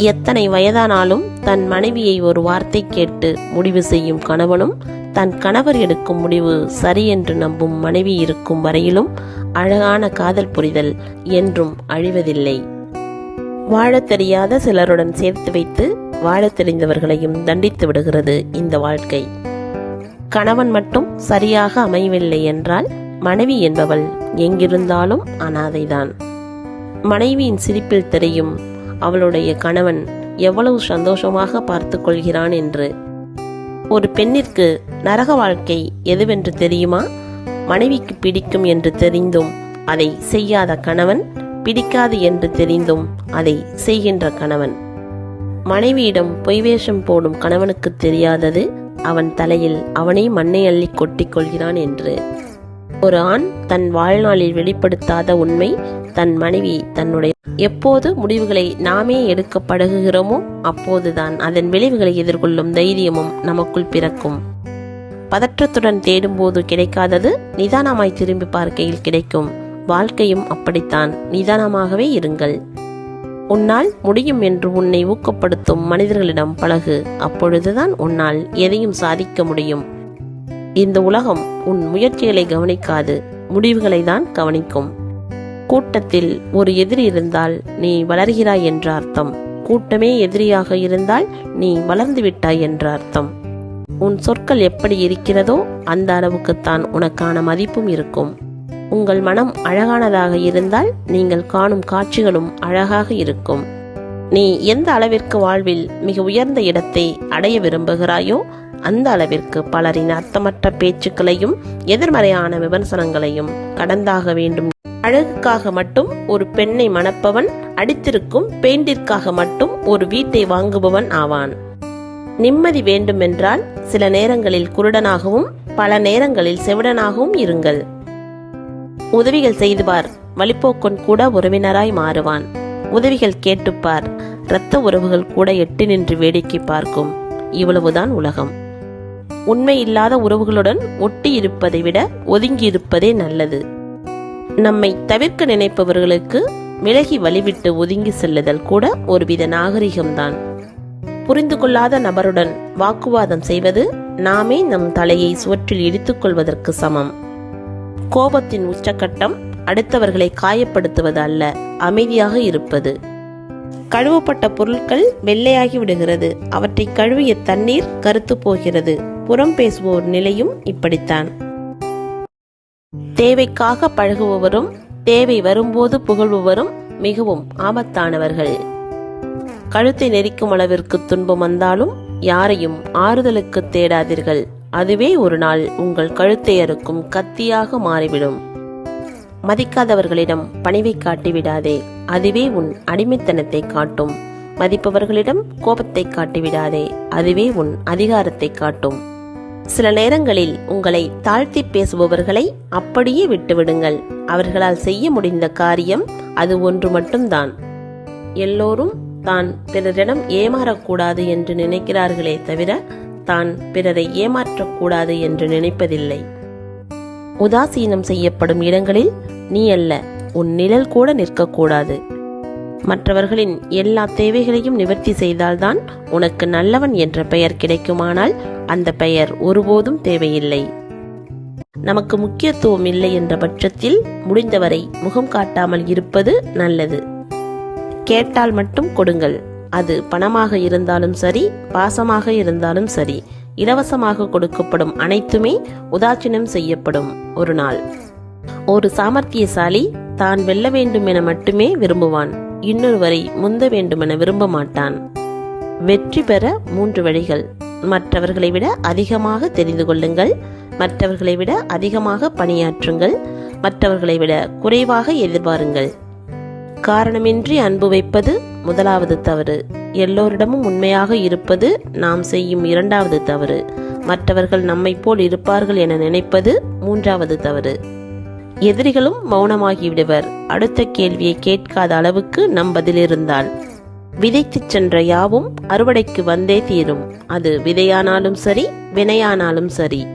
எத்தனை வயதானாலும் தன் மனைவியை ஒரு வார்த்தை கேட்டு முடிவு செய்யும் கணவனும் தன் கணவர் எடுக்கும் முடிவு சரி என்று நம்பும் மனைவி இருக்கும் வரையிலும் அழகான காதல் புரிதல் என்றும் அழிவதில்லை. வாழத் தெரியாத சிலருடன் சேர்த்து வைத்து வாழத் தெரிந்தவர்களையும் தண்டித்து விடுகிறது இந்த வாழ்க்கை. கணவன் மட்டும் சரியாக அமையவில்லை என்றால் மனைவி என்பவள் எங்கிருந்தாலும் அனாதைதான். மனைவியின் சிரிப்பில் தெரியும் அவளுடைய கணவன் எவ்வளவு சந்தோஷமாக பார்த்து கொள்கிறான் என்று. ஒரு பெண்ணிற்கு நரக வாழ்க்கை எதுவென்று தெரியுமா? மனைவிக்கு பிடிக்கும் என்று தெரிந்தும் அதை செய்யாத கணவன் பிடிக்காது என்று தெரிந்தும் அதை செய்கின்ற கணவன். மனைவியிடம் பொய் வேஷம் போடும் கணவனுக்கு தெரியாதது அவன் தலையில் அவனே மண்ணை அள்ளி கொட்டிக்கொள்கிறான் என்று. ஒரு ஆண் தன் வாழ்நாளில் வெளிப்படுத்தாத உண்மை தன் மனைவி தன்னுடைய எப்போது முடிவுகளை நாமே எடுக்க பழகுகிறோமோ அப்போதுதான் அதன் விளைவுகளை எதிர்கொள்ளும் தைரியமும் நமக்குள் பிறக்கும். பதற்றத்துடன் தேடும்போது கிடைக்காதது நிதானமாய் திரும்பி பார்க்கையில் கிடைக்கும். வாழ்க்கையும் அப்படித்தான். நிதானமாகவே இருங்கள். உன்னால் முடியும் என்று உன்னை ஊக்கப்படுத்தும் மனிதர்களிடம் பழகு. அப்பொழுதுதான் உன்னால் எதையும் சாதிக்க முடியும். இந்த உலகம் உன் முயற்சிகளை கவனிக்காது முடிவுகளை தான் கவனிக்கும். கூட்டத்தில் ஒரு எதிரி இருந்தால் நீ வளர்கிறாய் என்ற அர்த்தம். கூட்டமே எதிரியாக இருந்தால் நீ வளர்ந்து விட்டாய் என்ற அர்த்தம். உன் சொற்கள் எப்படி இருக்கிறதோ அந்த அளவுக்குத்தான் உனக்கான மதிப்பும் இருக்கும். உங்கள் மனம் அழகானதாக இருந்தால் நீங்கள் காணும் காட்சிகளும் அழகாக இருக்கும். நீ எந்த அளவிற்கு வாழ்வில் மிக உயர்ந்த இடத்தை அடைய விரும்புகிறாயோ அந்த அளவிற்கு பலரின் அர்த்தமற்ற பேச்சுக்களையும் எதிர்மறையான விமர்சனங்களையும் கடந்தாக வேண்டும். அழகுக்காக மட்டும் ஒரு பெண்ணை மணப்பவன் அடித்திருக்கும் பெயிண்டிற்காக மட்டும் ஒரு வீட்டை வாங்குபவன் ஆவான். நிம்மதி வேண்டுமென்றால் சில நேரங்களில் குருடனாகவும் பல நேரங்களில் செவிடனாகவும் இருங்கள். உதவிகள் செய்துவார் வழிப்போக்கன் கூட உறவினராய் மாறுவான். உதவிகள் கேட்டுப்பார் இரத்த உறவுகள் கூட எட்டு நின்று வேடிக்கை பார்க்கும். இவ்வளவுதான் உலகம். உண்மை இல்லாத உறவுகளுடன் ஒட்டி இருப்பதை விட ஒதுங்கி இருப்பதே நல்லது. நம்மை தவிர்க்க நினைப்பவர்களுக்கு விலகி வழிவிட்டு ஒதுங்கி செல்லுதல் கூட ஒருவித நாகரிகம்தான். புரிந்து கொள்ளாத நபருடன் வாக்குவாதம் செய்வது நாமே நம் தலையை சுவற்றில் இடித்துக்கொள்வதற்கு சமம். கோபத்தின் உச்சக்கட்டம் அடுத்தவர்களை காயப்படுத்துவது அல்ல அமைதியாக இருப்பது. கழுவப்பட்ட பொருட்கள் வெள்ளையாகி விடுகிறது அவற்றை கழுவிய தண்ணீர் கருத்து போகிறது. புறம் பேசுவோர் நிலையும் இப்படித்தான். தேவைக்காக பழகுபவரும் தேவை வரும்போது புகழ்பவரும் மிகவும் ஆபத்தானவர்கள். கழுத்தை நெரிக்கும் அளவிற்கு துன்பம் வந்தாலும் யாரையும் ஆறுதலுக்கு தேடாதீர்கள். அதுவே ஒரு நாள் உங்கள் கழுத்தை அறுக்கும் கத்தியாக மாறிவிடும். மதிக்காதவர்களிடம் பணிவை காட்டிவிடாதே அதுவே உன் அடிமைத்தனத்தை காட்டும். மதிப்பவர்களிடம் கோபத்தை காட்டிவிடாதே அதுவே உன் அதிகாரத்தை காட்டும். சில நேரங்களில் உங்களை தாழ்த்தி பேசுபவர்களை அப்படியே விட்டுவிடுங்கள். அவர்களால் செய்ய முடிந்த காரியம் அது ஒன்று மட்டும்தான். எல்லோரும் தான் பிறரிடம் ஏமாறக்கூடாது என்று நினைக்கிறார்களே தவிர தான் பிறரை ஏமாற்றக்கூடாது என்று நினைப்பதில்லை. உதாசீனம் செய்யப்படும் இடங்களில் நீ அல்ல உன் நிழல் கூட நிற்கக்கூடாது. மற்றவர்களின் எல்லா தேவைகளையும் நிவர்த்தி செய்தால்தான் உனக்கு நல்லவன் என்ற பெயர் கிடைக்குமானால் அந்த பெயர் ஒருபோதும் தேவையில்லை. நமக்கு முக்கியத்துவம் இல்லை என்ற பட்சத்தில் முடிந்தவரை முகம் காட்டாமல் இருப்பது நல்லது. கேட்டால் மட்டும் கொடுங்கள். அது பணமாக இருந்தாலும் சரி பாசமாக இருந்தாலும் சரி இலவசமாக கொடுக்கப்படும் அனைத்துமே உதாசீனம் செய்யப்படும் ஒரு நாள். ஒரு சாமர்த்தியசாலி தான் வெல்ல வேண்டும் என மட்டுமே விரும்புவான். இன்னொருவரை முந்த வேண்டுமென விரும்ப மாட்டான் வெற்றி பெற மூன்று வழிகள். மற்றவர்களை விட அதிகமாக தெரிந்து கொள்ளுங்கள். மற்றவர்களை விட அதிகமாக பணியாற்றுங்கள். மற்றவர்களை விட குறைவாக எதிர்பாருங்கள். காரணமின்றி அன்பு வைப்பது முதலாவது தவறு. எல்லோரிடமும் உண்மையாக இருப்பது நாம் செய்யும் இரண்டாவது தவறு. மற்றவர்கள் நம்மை போல் இருப்பார்கள் என நினைப்பது மூன்றாவது தவறு. எதிரிகளும் மௌனமாகிவிடுவர். அடுத்த கேள்வியை கேட்காத அளவுக்கு நம் பதில் இருந்தால் விதைத்துச் சென்ற யாவும் அறுவடைக்கு வந்தே தீரும். அது விதையானாலும் சரி வினையானாலும் சரி.